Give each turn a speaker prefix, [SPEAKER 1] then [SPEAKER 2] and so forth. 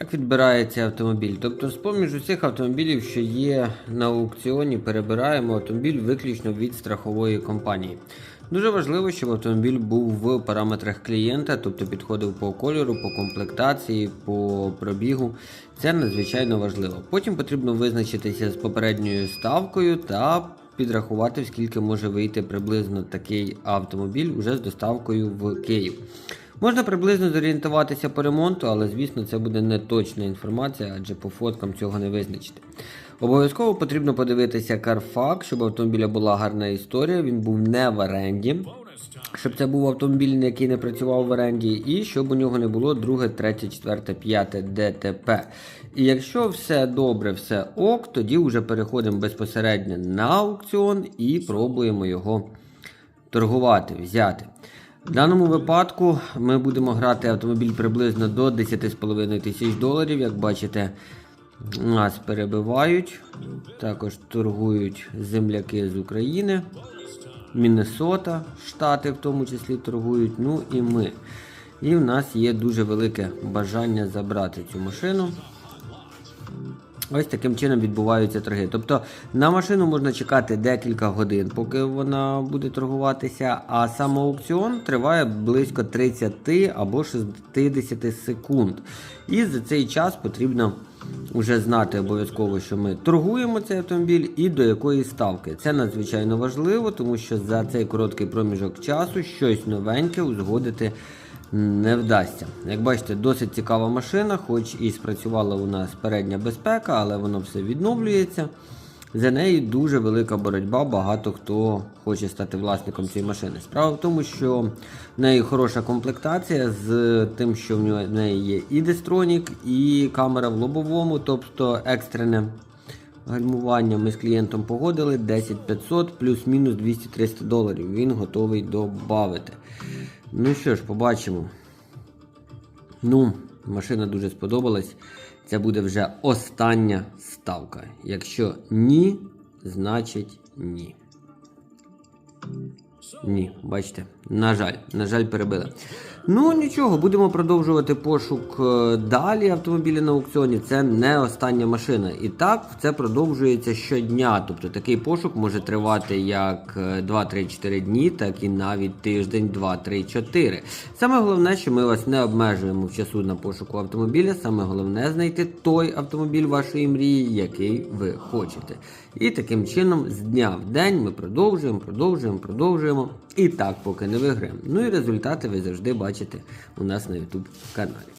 [SPEAKER 1] Як відбирається автомобіль? Тобто, з поміж усіх автомобілів, що є на аукціоні, перебираємо автомобіль виключно від страхової компанії. Дуже важливо, щоб автомобіль був в параметрах клієнта, тобто підходив по кольору, по комплектації, по пробігу. Це надзвичайно важливо. Потім потрібно визначитися з попередньою ставкою та підрахувати, скільки може вийти приблизно такий автомобіль уже з доставкою в Київ. Можна приблизно зорієнтуватися по ремонту, але звісно це буде не точна інформація, адже по фоткам цього не визначити. Обов'язково потрібно подивитися Carfax, щоб автомобіля була гарна історія, він був не в оренді, щоб це був автомобіль, який не працював в оренді, і щоб у нього не було друге, третє, четверте, п'яте ДТП. І якщо все добре, все ок, тоді вже переходимо безпосередньо на аукціон і пробуємо його торгувати, взяти. В даному випадку ми будемо грати автомобіль приблизно до 10,5 тисяч доларів. Як бачите, нас перебивають. Також торгують земляки з України, Міннесота, Штати в тому числі торгують. Ну і ми. І в нас є дуже велике бажання забрати цю машину. Ось таким чином відбуваються торги. Тобто на машину можна чекати декілька годин, поки вона буде торгуватися, а сам аукціон триває близько 30 або 60 секунд. І за цей час потрібно вже знати обов'язково, що ми торгуємо цей автомобіль і до якої ставки. Це надзвичайно важливо, тому що за цей короткий проміжок часу щось новеньке узгодити не вдасться. Як бачите, досить цікава машина, хоч і спрацювала у нас передня безпека, але воно все відновлюється. За нею дуже велика боротьба, багато хто хоче стати власником цієї машини. Справа в тому, що в неї хороша комплектація з тим, що в неї є і дестронік, і камера в лобовому, тобто екстрене гальмування. Ми з клієнтом погодили 10500 плюс-мінус 200-300 доларів. Він готовий додати. Ну що ж, побачимо. Ну, машина дуже сподобалась. Це буде вже остання ставка. Якщо ні, значить ні. Ні, бачите, на жаль, на жаль, перебили. Ну нічого, будемо продовжувати пошук е, далі автомобіля на аукціоні. Це не остання машина. І так це продовжується щодня. Тобто такий пошук може тривати як 2-3-4 дні, так і навіть тиждень, 2-3-4. Саме головне, що ми вас не обмежуємо в часу на пошуку автомобіля. Саме головне знайти той автомобіль вашої мрії, який ви хочете. І таким чином, з дня в день ми продовжуємо, продовжуємо, продовжуємо. І так, поки не виграємо. Ну і результати ви завжди бачите у нас на YouTube каналі.